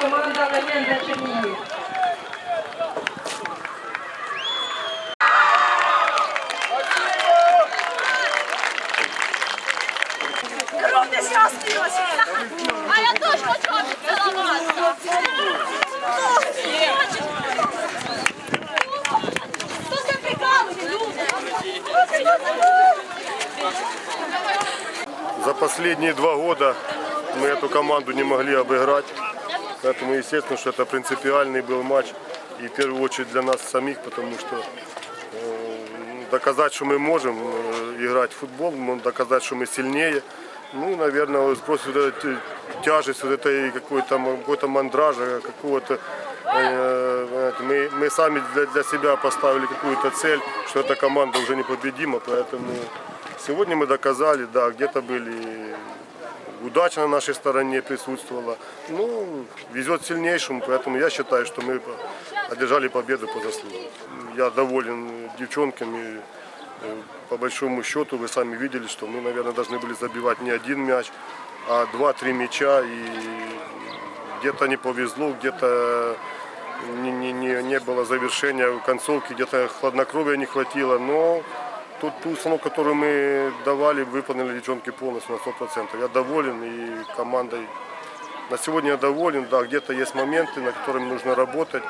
Команда легенда Чернігів. Круто, що осталось! За последние два года мы эту команду не могли обыграть. Поэтому, естественно, что это принципиальный был матч. И в первую очередь для нас самих, потому что э, доказать, что мы можем э, играть в футбол, ну, доказать, что мы сильнее. Ну, наверное, сбросить вот эту тяжесть, вот этой какой-то какой мандража, какого-то э, мы, мы сами для, для себя поставили какую-то цель, что эта команда уже непобедима, поэтому сегодня мы доказали, да, где-то были удача на нашей стороне присутствовала. Ну, везет сильнейшему, поэтому я считаю, что мы одержали победу по заслугам. Я доволен девчонками. Э, По большому счету, вы сами видели, что мы, наверное, должны были забивать не один мяч, а два-три мяча. И где-то не повезло, где-то не, не, не, не было завершения в концовке, где-то хладнокровия не хватило. Но тот, ту установку, которую мы давали, выполнили девчонки полностью на 100%. Я доволен и командой. На сегодня я доволен, да, где-то есть моменты, над которыми нужно работать.